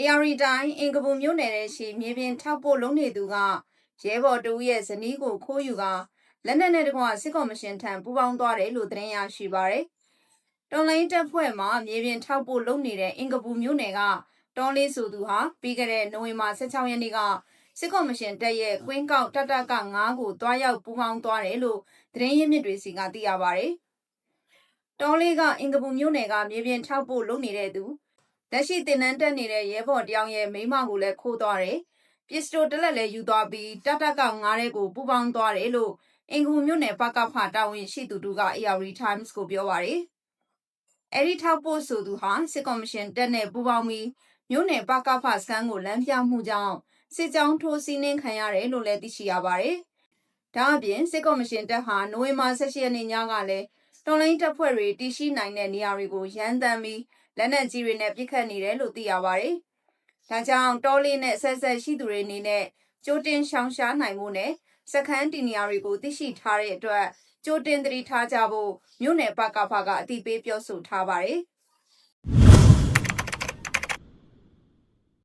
AR တိုင်းအင်ကပူမြို့နယ်ရဲ့ရှိမြေပြင်ထောက်ပို့လုံးနေသူကရဲဘော်တူရဲ့ဇနီးကိုခိုးယူကလက်နက်နဲ့တကွစစ်ကော်မရှင်ထံပူးပေါင်းသွားတယ်လို့သတင်းရရှိပါရယ်။တော်လိုင်းတပ်ဖွဲ့မှမြေပြင်ထောက်ပို့လုံးနေတဲ့အင်ကပူမြို့နယ်ကတောလေးဆိုသူဟာပြီးခဲ့တဲ့နိုဝင်ဘာ16ရက်နေ့ကစစ်ကော်မရှင်တပ်ရဲ့ကွင်းကောက်တတက9ကိုတွားရောက်ပူးပေါင်းသွားတယ်လို့သတင်းရင်းမြစ်တွေစီကသိရပါရယ်။တောလေးကအင်ကပူမြို့နယ်ကမြေပြင်ထောက်ပို့လုံးနေတဲ့သူ လက်ရှိတင်နန်းတက်နေတဲ့ရဲဘော်တယောက်ရဲ့မိန်းမကိုလည်းခိုးသွားတယ်။ပစ္စတိုတစ်လက်လည်းယူသွားပြီးတတကောက်ငားတဲ့ကိုပူပေါင်းသွားတယ်လို့အင်ကူမြို့နယ်ပကဖတာဝန်ရှိသူတို့က AR Times ကိုပြောပါရယ်။အဲဒီထောက်ပို့ဆိုသူဟာစစ်ကော်မရှင်တက်နဲ့ပူပေါင်းပြီးမြို့နယ်ပကဖစခန်းကိုလမ်းပြမှုကြောင့်စစ်ကြောင်းထိုးစီးနှင်းခံရတယ်လို့လည်းသိရှိရပါရယ်။ဒါအပြင်စစ်ကော်မရှင်တက်ဟာနိုဝင်ဘာ16ရက်နေ့ညကလည်း တော်လိုင်းတပ်ဖွဲ့တွေတည်ရှိနိုင်တဲ့နေရာတွေကိုရန်တမ်းပြီးလက်နက်ကြီးတွေနဲ့ပစ်ခတ်နေတယ်လို့သိရပါတယ်။ဒါကြောင့်တောလေးနဲ့ဆက်ဆက်ရှိသူတွေအနေနဲ့ကြိုတင်ရှောင်ရှားနိုင်မှုနဲ့စခန်းတင်နေရာတွေကိုသိရှိထားတဲ့အတွက်ကြိုတင်သတိထားကြဖို့မြို့နယ်ပကဖကအတိပေးပြောဆိုထားပါတယ်။